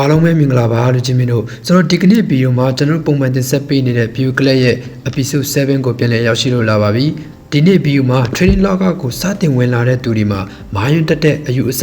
အားလုံးပဲမင်္ဂလာပါလူချင်းမင်းတို့ကျွန်တော်ဒီကနေ့ဗီဒီယိုမှာကျွန်တော်တို့ပုံမှန်တင်ဆက်ပေးနေတဲ့ view clip ရဲ့ episode 7ကိုပြန်လည်ရောက်ရှိလို့လာပါပြီ ဒီနေ့ဗီဒီယိုမှာ training logger ကိုစတင်ဝင်လာတဲ့သူတွေမှာမာယွန်းတက်တဲ့အယူအဆ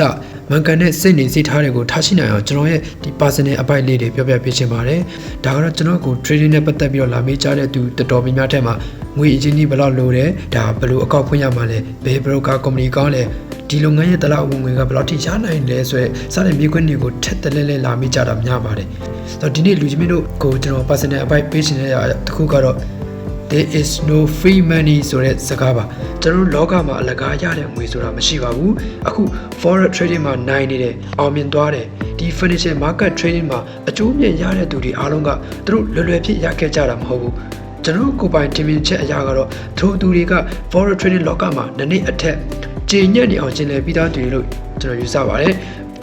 မှန်ကန်တဲ့စိတ်နေစိတ်ထားတွေကိုထားရှိနိုင်အောင်ကျွန်တော်ရဲ့ဒီ personal အပိုက်လေးတွေပြောပြပေးချင်ပါတယ်ဒါကတော့ကျွန်တော်ကို training နဲ့ပတ်သက်ပြီးတော့လာမေးကြတဲ့သူတော်တော်များများထဲမှာငွေအချင်းကြီးဘယ်လောက်လိုတယ်ဒါဘယ်လိုအကောက်ဖွင့်ရမှာလဲဘယ် broker company ကောင်းလဲဒီလုပ်ငန်းရဲ့တလောက်ဝင်ငွေကဘယ်လောက်ထိရနိုင်လဲဆိုရယ်စတဲ့မြေခွန်းတွေကိုထက်တလဲလဲလာမိကြတာများပါတယ်။ဆိုတော့ဒီနေ့လူကြီးမင်းတို့ကိုကျွန်တော် personal advice ပေးရှင်တဲ့တစ်ခုကတော့ there is no free money ဆိုတဲ့စကားပါကျွန်တော်တို့လောကမှာအလကားရတဲ့ငွေဆိုတာမရှိပါဘူးအခု forex trading မှာနိုင်နေတယ်အောင်မြင်သွားတယ်ဒီ financial market trading မှာအကျိုးမြတ်ရတဲ့သူတွေအားလုံးကသူတို့လွယ်လွယ်ဖြစ်ရခဲ့ကြတာမဟုတ်ဘူးကျွန်တော်တို့ကိုယ်ပိုင်တင်ပြချက်အရာကတော့ထိုသူတွေက forex trading လောကမှာနည်းနည်းအထက်ကျေညက်နေအောင်ကျင်လည်ပြီးသားတွေလို့ကျွန်တော်ယူဆပါတယ်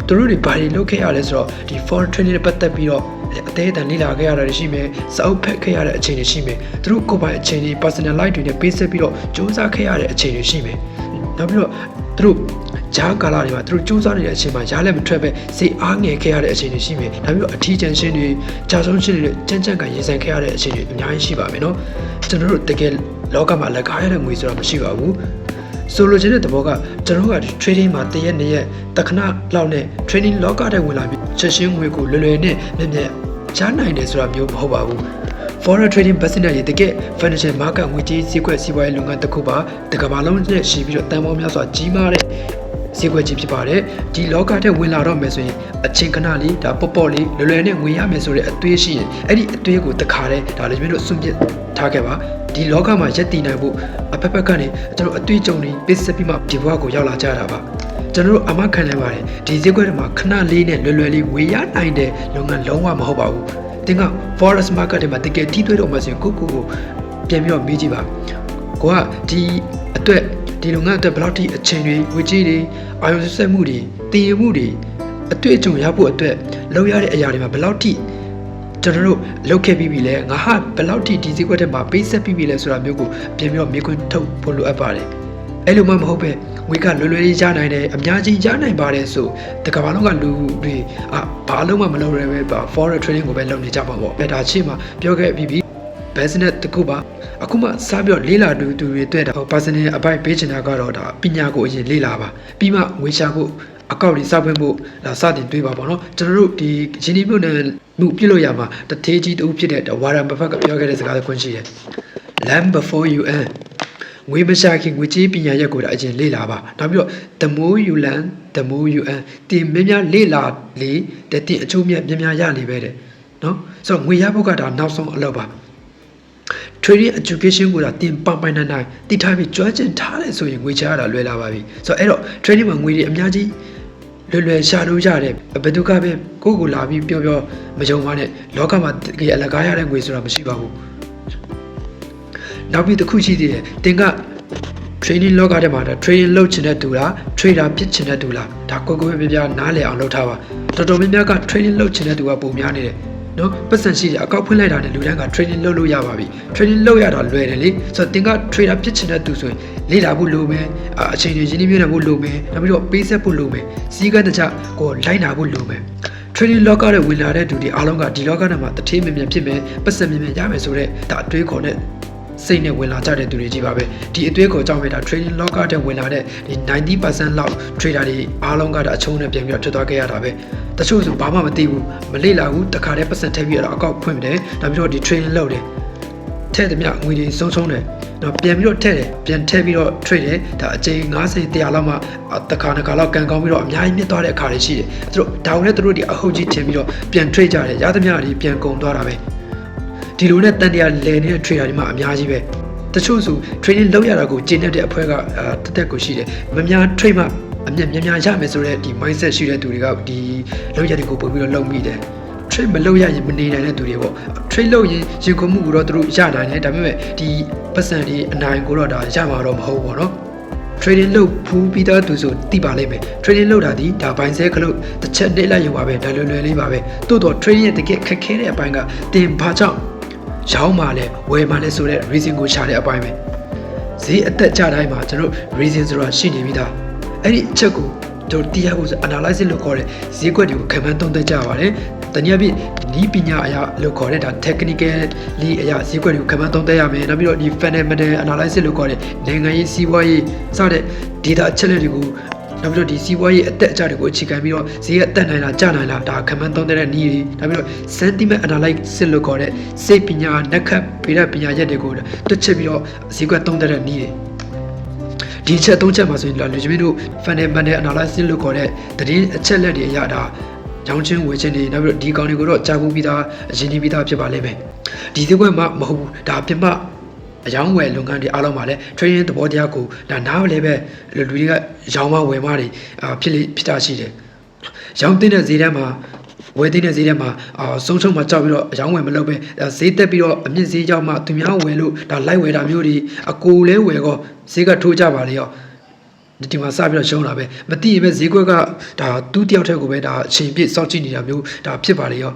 သူတို့တွေဘာတွေလုပ်ခဲ့ရလဲဆိုတော့ဒီ forex trading နဲ့ပတ်သက်ပြီးတော့ အသေးအတန်လေ့လာခဲ့ရတာတွေရှိမယ်စာအုပ်ဖတ်ခဲ့ရတဲ့အခြေအနေရှိမယ်သူတို့ကိုယ်ပိုင်အခြေအနေ personal life တွေနဲ့ပေးဆက်ပြီးတော့စူးစမ်းခဲ့ရတဲ့အခြေအနေရှိမယ်နောက်ပြီးတော့သူတို့ဂျားကာလာတွေမှာသူတို့စူးစမ်းနေတဲ့အချိန်မှာရားလည်းမထွက်ပဲစိတ်အားငယ်ခဲ့ရတဲ့အခြေအနေရှိမယ်နောက်ပြီးတော့အထီးကျန်ရှင်းတွေကြာဆုံးရှင်းတွေကြမ်းကြမ်းကန်ရင်ဆိုင်ခဲ့ရတဲ့အခြေအနေအများကြီးရှိပါမယ်နော်ကျွန်တော်တို့တကယ်လောကမှာလက်ကားရတဲ့ငွေဆိုတာမရှိပါဘူး ဆိုလိုချင်တဲ့သဘောကကျွန်တော်တို့ကဒီ trading မှာတရက်နှစ်ရက်တခဏလောက်နဲ့ trading လောကတဲ့ဝင်လာပြီးချက်ချင်းငွေကိုလွယ်လွယ်နဲ့မြက်မြက်ချနိုင်တယ်ဆိုတာမျိုးမဟုတ်ပါဘူး foreign trading business ရေတကယ် financial market ငွေကြေးစည်းကွက်စီးပွားရေးလုပ်ငန်းတစ်ခုပါတကမ္ဘာလုံးနဲ့ရှိပြီးတော့တန်ဖိုးများစွာကြီးမားတဲ့ စည်းကွက်ကြီးဖြစ်ပါတယ်ဒီလောကထဲဝင်လာတော့မယ်ဆိုရင်အချင်းခဏလေးဒါပေါ့ပေါ့လေးလွယ်လွယ်နဲ့ငွေရမယ်ဆိုတဲ့အသွေးရှိရင်အဲ့ဒီအသွေးကိုတခါတည်းဒါလည်းကျွန်တော်စွန့်ပစ်ထားခဲ့ပါဒီလောကမှာရက်တည်နိုင်ဖို့အဖက်ဖက်ကနေကျွန်တော်အသွေးကြုံတွေပစ်ဆက်ပြီးမှဒီဘဝကိုရောက်လာကြတာပါကျွန်တော်တို့အမခံနိုင်ပါတယ်ဒီဈေးကွက်တွေမှာခဏလေးနဲ့လွယ်လွယ်လေးဝေရနိုင်တဲ့လုပ်ငန်းလုံးဝမဟုတ်ပါဘူးတင်က forest market တွေမှာတကယ်တီးသွေးတော့မှဆိုရင်ကိုကိုကိုပြန်ပြီးတော့မေးကြည့်ပါကိုကဒီအတွက် ဒီလုပ်ငန်းအတွက်ဘယ်လောက်ထိအချိန်တွေဝေကြီးတွေအာရုံစက်မှုတွေတည်ရမှုတွေအတွေ့အကြုံရဖို့အတွက်လုပ်ရတဲ့အရာတွေမှာဘယ်လောက်ထိကျွန်တော်တို့လုပ်ခဲ့ပြီးပြီလဲငါဟာဘယ်လောက်ထိဒီဈေးကွက်ထဲမှာပေးဆက်ပြီးပြီလဲဆိုတာမျိုးကိုပြန်ပြီးတော့မေးခွန်းထုတ်ဖို့လိုအပ်ပါတယ်အဲ့လိုမှမဟုတ်ပဲငွေကလွယ်လွယ်လေးရနိုင်တယ်အများကြီးရနိုင်ပါတယ်ဆိုတကဘာလုံးကလူတွေအာဘာလုံးမှမလုပ်ရပဲပါ foreign trading ကိုပဲလုပ်နေကြပါပေါ့အဲ့ဒါချင်းမှာပြောခဲ့ပြီးပြီ business တခုပါအခုမှစပြီးတော့လေးလာတူတူတွေတွေ့တာ personal အပိုက်ပေးချင်တာကတော့ဒါပညာကိုအရင်လေးလာပါပြီးမှငွေရှာဖို့အကောက်တွေစပွင့်ဖို့ဒါစတင်တွေးပါပေါ့နော်ကျွန်တော်တို့ဒီရင်းနှီးမြှုပ်နှံမှုပြုလုပ်ရမှာတသေးကြီးတူဖြစ်တဲ့ဝါရန်ဘဖက်ကပြောခဲ့တဲ့စကားတစ်ခွန်းရှိတယ် land before you earn ငွေမရှာခင်ငွေကြေးပညာရက်ကိုဒါအရင်လေ့လာပါနောက်ပြီးတော့ the more you learn the more you earn တင်များများလေ့လာလေတဲ့တင်အချိုးမြတ်များများရနေပဲတဲ့နော်ဆိုတော့ငွေရဖို့ကဒါနောက်ဆုံးအလုပ်ပါ trading education ကိုဒါတင်ပပိုင်နိုင်နိုင်တည်ထားပြီးကြွားကျင်ထားတယ်ဆိုရင်ငွေချရတာလွယ်လာပါပြီဆိုတော့အဲ့တော့ trading မှာငွေတွေအများကြီးလွယ်လွယ်ရှာလို့ရတယ်ဘယ်သူကပဲကိုယ့်ကိုလာပြီးပြောပြောမယုံပါနဲ့လောကမှာတကယ်အလကားရတဲ့ငွေဆိုတာမရှိပါဘူးနောက်ပြီးတစ်ခုရှိသေးတယ်တင်က training လောကထဲမှာဒါ training လုပ်ချင်တဲ့သူလား trader ဖြစ်ချင်တဲ့သူလားဒါကိုကိုပဲပြပြနားလည်အောင်လုပ်ထားပါတော်တော်များများက training လုပ်ချင်တဲ့သူကပုံများနေတယ် နော်ပတ်စံရှိတယ်အကောက်ဖွင့်လိုက်တာနဲ့လူတိုင်းက training လုပ်လို့ရပါပြီ training လုပ်ရတာလွယ်တယ်လေဆိုတော့တင်က trader ဖြစ်ချင်တဲ့သူဆိုရင်လေ့လာဖို့လိုမယ်အအချိန်တွေရင်းနှီးမြှုပ်နှံဖို့လိုမယ်နောက်ပြီးတော့ပေးဆက်ဖို့လိုမယ်စီးကမ်းတကျကိုလိုက်နာဖို့လိုမယ် trading လောကရဲ့ဝင်လာတဲ့သူတွေအားလုံးကဒီလောကထဲမှာတထေးမြင်မြန်ဖြစ်မယ်ပတ်စံမြင်မြန်ရမယ်ဆိုတော့ဒါအတွေးခေါ်တဲ့ စိတ်နဲ့ဝင်လာကြတဲ့သူတွေကြီးပါပဲဒီအတွေးခေါ်ကြောင့်ပဲဒါ trading လောကတဲ့ဝင်လာတဲ့ဒီ90%လောက် trader တွေအားလုံးကဒါအချုံးနဲ့ပြန်ပြီးတော့ထွက်သွားခဲ့ရတာပဲတချို့ဆိုဘာမှမသိဘူးမလေ့လာဘူးတခါတည်းပတ်စံထည့်ပြီးတော့အကောက်ဖွင့်တယ်နောက်ပြီးတော့ဒီ trading လုပ်တယ်ထည့်သည်မြငွေတွေဆုံးဆုံးတယ်တော့ပြန်ပြီးတော့ထည့်တယ်ပြန်ထည့်ပြီးတော့ trade တယ်ဒါအချိန်90 100လောက်မှတခါတစ်ခါလောက်ကန်ကောင်းပြီးတော့အများကြီးမြင့်သွားတဲ့အခါတွေရှိတယ်သူတို့ဒါဝင်နဲ့သူတို့ဒီအဟုတ်ကြီးထင်ပြီးတော့ပြန် trade ကြတယ်ရသမျှတွေပြန်ကုန်သွားတာပဲ ဒီလိုနဲ့တန်တရားလဲနေတဲ့ trader တွေမှာအများကြီးပဲတချို့ဆို training လုပ်ရတာကိုကျင့်တတ်တဲ့အဖွဲ့ကအာတက်တက်ကိုရှိတယ်မများ trade မှအမြတ်များများရမယ်ဆိုတဲ့ဒီ mindset ရှိတဲ့သူတွေကဒီလုပ်ရက်တွေကိုပို့ပြီးတော့လုပ်မိတယ် trade မလုပ်ရရင်မနေနိုင်တဲ့သူတွေပေါ့ trade လုပ်ရင်ရင်ခုမှုကိုတော့သူတို့ရနိုင်တယ်ဒါပေမဲ့ဒီပတ်စံတွေအနိုင်ကိုတော့ဒါရမှာတော့မဟုတ်ဘူးပေါ့နော် trading လုပ်ဖူးပြီးသားသူဆိုသိပါလိမ့်မယ် trading လုပ်တာဒီဒါဘိုင်ဆဲခလုတ်တစ်ချက်နေလိုက်ရုံပါပဲဒါလွယ်လွယ်လေးပါပဲတိုးတော့ trading ရဲ့တကယ်ခက်ခဲတဲ့အပိုင်းကတင်ဘာကြောင့်ရောင်းပါလဲဝယ်ပါလဲဆိုတဲ့ reason ကိုရှာတဲ့အပိုင်းပဲဈေးအသက်ကြတိုင်းမှာကျွန်တော် reason ဆိုတာရှိနေပြီသားအဲ့ဒီအချက်ကို တို့တရားကို analysis လို့ခေါ်တဲ့ဈေးကွက်တွေကိုခံမှန်းသုံးသပ်ကြပါတယ်။တနည်းအားဖြင့်ဒီပညာအရာလို့ခေါ်တဲ့ဒါ technically အရာဈေးကွက်တွေကိုခံမှန်းသုံးသပ်ရမယ်။နောက်ပြီးတော့ဒီ fundamental analysis လို့ခေါ်တဲ့နိုင်ငံရေးစီးပွားရေးစတဲ့ data အချက်အလက်တွေကိုနောက်ပြီးတော့ဒီစီးပွားရေးအသက်အကျတွေကိုအခြေခံပြီးတော့ဈေးအတက်နိုင်လားကျနိုင်လားဒါခံမှန်းသုံးသပ်တဲ့နည်းတွေနောက်ပြီးတော့ sentiment analysis လို့ခေါ်တဲ့စိတ်ပညာနက္ခတ်ဗေဒပညာရက်တွေကိုတွက်ချက်ပြီးတော့ဈေးကွက်သုံးသပ်တဲ့နည်းတွေ ဒီအချက်သုံးချက်မှာဆိုရင်လူချင်းတို့ fundamental analysis လို့ခေါ်တဲ့သတင်းအချက်လက်တွေအရဒါရောင်းချင်းဝယ်ချင်းတွေနောက်ပြီးတော့ဒီကောင်တွေကိုတော့ကြာဘူးပြီးသားအရင်ပြီးသားဖြစ်ပါလိမ့်မယ်ဒီစက်ကွက်မှာမဟုတ်ဘူးဒါပြမအယောင်းဝယ်လုပ်ငန်းတွေအားလုံးမှာလည်း training သဘောတရားကိုဒါနားလည်းပဲလူတွေကရောင်းမဝယ်မတွေအာဖြစ်လိဖြစ်တာရှိတယ်ရောင်းတဲ့ဈေးထဲမှာ ဝယ်တဲ့ဈေးထဲမှာအာဆုံးချုံမှာကြောက်ပြီးတော့အယောင်းဝယ်မလုပ်ပဲဈေးတက်ပြီးတော့အမြင့်ဈေးကြောက်မှသူများဝယ်လို့ဒါလိုက်ဝယ်တာမျိုးတွေအကိုလဲဝယ်ကောဈေးကထိုးကြပါလေရောဒီမှာစပြီးတော့ရှုံးတာပဲမသိရင်ပဲဈေးကွက်ကဒါသူ့တယောက်တည်းကိုပဲဒါအချိန်ပြည့်စောင့်ကြည့်နေတာမျိုးဒါဖြစ်ပါလေရော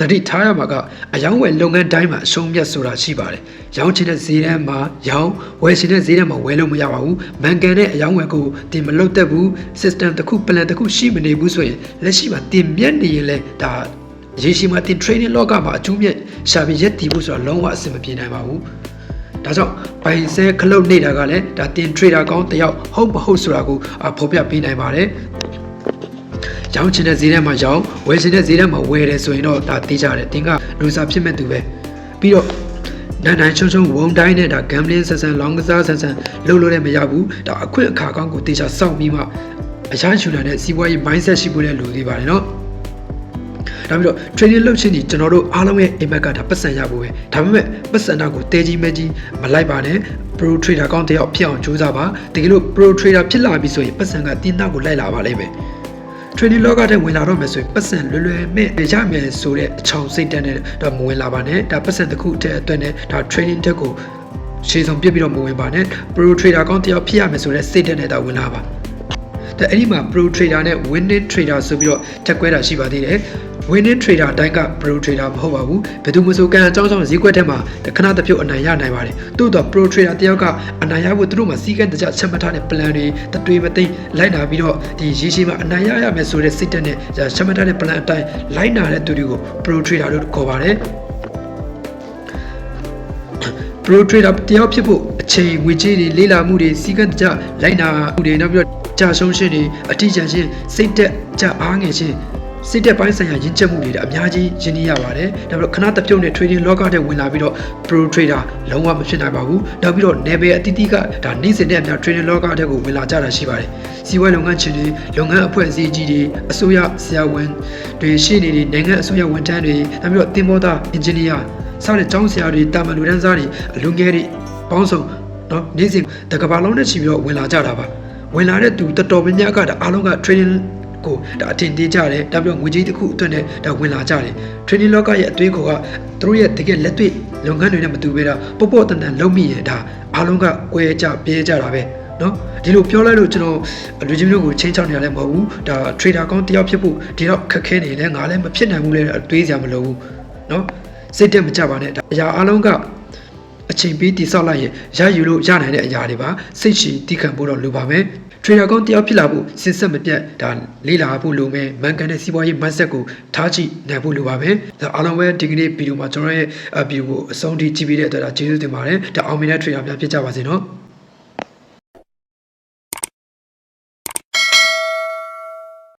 တတိထားရမှာကအယောင်းဝယ်လုပ်ငန်းတိုင်းမှာအရှုံးမြတ်ဆိုတာရှိပါတယ်။ရောင်းချင်တဲ့ဈေးထဲမှာရောင်းဝယ်ချင်တဲ့ဈေးထဲမှာဝယ်လို့မရပါဘူး။မန်ကန်တဲ့အယောင်းဝယ်ကိုတင်မလုပ်တတ်ဘူး။ system တစ်ခု plan တစ်ခုရှိမနေဘူးဆိုရင်လက်ရှိမှာတင်မြတ်နေရင်လည်းဒါရေရှည်မှာတင် training လောကမှာအကျိုးမြတ်ရှာပြီးရက်တည်ဖို့ဆိုတာလုံးဝအဆင်မပြေနိုင်ပါဘူး။ဒါကြောင့်ဘိုင်ဆဲခလုတ်နေတာကလည်းဒါတင်ထရေဒါကောင်းတယောက်ဟုတ်မဟုတ်ဆိုတာကိုအာဖော်ပြပေးနိုင်ပါတယ်။ ရောင်းချင်တဲ့ဈေးထဲမှာရောင်းဝယ်ချင်တဲ့ဈေးထဲမှာဝယ်တယ်ဆိုရင်တော့ဒါသိကြတယ်။တင်ကလူစားဖြစ်မဲ့သူပဲ။ပြီးတော့နန်နန်ချုံချုံဝုံတိုင်းနဲ့ဒါ gambling ဆန်ဆန်လောင်းကစားဆန်ဆန်လှုပ်လို့လည်းမရဘူး။ဒါအခွင့်အခါကောင်းကိုတေချာစောင့်ပြီးမှအရာယူလာတဲ့စီးပွားရေး mindset ရှိဖို့လည်းလိုသေးပါတယ်နော်။ဒါပြီးတော့ training လုပ်ချင်းဒီကျွန်တော်တို့အားလုံးရဲ့ impact ကဒါပတ်စံရဖို့ပဲဒါပေမဲ့ပတ်စံတာကိုတဲကြီးမဲကြီးမလိုက်ပါနဲ့ pro trader ကောင်းတယောက်ဖြစ်အောင်ကြိုးစားပါတကယ်လို့ pro trader ဖြစ်လာပြီဆိုရင်ပတ်စံကတင်းသားကိုလိုက်လာပါလိမ့်မယ် training လောကထဲဝင်လာတော့မယ်ဆိုရင်ပတ်စံလွယ်လွယ်မဲ့ရမယ်ဆိုတဲ့အချောင်စိတ်တန်းနဲ့တော့မဝင်လာပါနဲ့ဒါပတ်စံတစ်ခုတည်းအတွက်နဲ့ဒါ training တက်ကိုရှေ့ဆုံးပြစ်ပြီးတော့မဝင်ပါနဲ့ pro trader ကောင်းတယောက်ဖြစ်ရမယ်ဆိုတဲ့စိတ်တက်နဲ့တော့ဝင်လာပါတဲ့အဲ့ဒီမှာ pro trader နဲ့ winning trader ဆိုပြီးတော့တက်ခွဲတာရှိပါသေးတယ် winning trader အတိုင်းက pro trader မဟုတ်ပါဘူးဘယ်သူမှဆိုကန်အကြောင်းကြောင့်ဈေးကွက်ထဲမှာတခဏတစ်ပြုတ်အနိုင်ရနိုင်ပါတယ်သို့တော့ pro trader တယောက်ကအနိုင်ရဖို့သူတို့မှာစီးကံတကြချက်မှတ်ထားတဲ့ plan တွေတတွေမသိမ့်လိုက်နာပြီးတော့ဒီရေရှည်မှာအနိုင်ရရမယ်ဆိုတဲ့စိတ်တက်နဲ့ချက်မှတ်ထားတဲ့ plan အတိုင်းလိုက်နာတဲ့သူတွေကို pro trader လို့ခေါ်ပါတယ် pro trader တယောက်ဖြစ်ဖို့အချိန်ငွေကြေးတွေလေးလာမှုတွေစီကံတကြလိုက်နာမှုတွေနောက်ပြီးတော့ကြာရှုံးရှင်းတွေအထီးကျန်ရှင်းစိတ်တက်ကြအားငယ်ရှင်း စိတ်တက်ပိုင်းဆိုင်ရာရင်းချက်မှုတွေအများကြီးရင်းနှီးရပါတယ်။ဒါပြီးတော့ခဏတစ်ပြုတ်နဲ့ trading လောကထဲဝင်လာပြီးတော့ pro trader လုံးဝမဖြစ်နိုင်ပါဘူး။နောက်ပြီးတော့ level အသီးသီးကဒါနေ့စဉ်နဲ့အများ trading လောကထဲကိုဝင်လာကြတာရှိပါတယ်။စီးပွားလုပ်ငန်းရှင်တွေလုပ်ငန်းအဖွဲ့အစည်းကြီးတွေအစိုးရဆရာဝန်တွေရှင်းနေတွေနိုင်ငံအစိုးရဝန်ထမ်းတွေနောက်ပြီးတော့တင်မောသား engineer စတဲ့ကျောင်းဆရာတွေတာမန်လူတန်းစားတွေလူငယ်တွေပေါင်းစုံနော်နေ့စဉ်တကဘာလုံးနဲ့ချီပြီးတော့ဝင်လာကြတာပါဝင်လာတဲ့သူတော်တော်များများကဒါအားလုံးက training ကိုဒါအထင်သေးကြတယ်ဒါပြီးတော့ငွေကြေးတစ်ခုအတွက်နဲ့ဒါဝင်လာကြတယ် training လောကရဲ့အသွေးခေါ်ကသူတို့ရဲ့တကယ်လက်တွေ့လုပ်ငန်းတွေနဲ့မတူဘဲဒါပေါ့ပေါ့တန်တန်လုံးမိရင်ဒါအားလုံးကကွဲကြပြဲကြတာပဲနော်ဒီလိုပြောလိုက်လို့ကျွန်တော်လူချင်းမျိုးကိုချင်းချောင်းနေရလဲမဟုတ်ဘူးဒါ trader ကောင်းတယောက်ဖြစ်ဖို့ဒီတော့ခက်ခဲနေလဲငါလည်းမဖြစ်နိုင်ဘူးလေတွေးစရာမလိုဘူးနော်စိတ်တက်မကြပါနဲ့ဒါအရာအလုံးကအချိန်ပေးတည်ဆောက်လိုက်ရင်ရယူလို့ရနိုင်တဲ့အရာတွေပါစိတ်ရှည်တည်ခံဖို့တော့လိုပါမယ် ထရေဒါကောင်းတယောက်ဖြစ်လာဖို့စဉ်ဆက်မပြတ်ဒါလေးလာဖို့လိုမယ်မန်ကန်တဲ့စီးပွားရေး mindset ကိုထားကြည့်နိုင်ဖို့လိုပါမယ်ဒါအားလုံးပဲဒီကနေ့ဗီဒီယိုမှာကျွန်တော်ရဲ့ဗီဒီယိုကိုအဆုံးထိကြည့်ပြီးတဲ့အတွက်ဒါကျေးဇူးတင်ပါတယ်ဒါအောင်မြင်တဲ့ထရေဒါများဖြစ်ကြပါစေနော်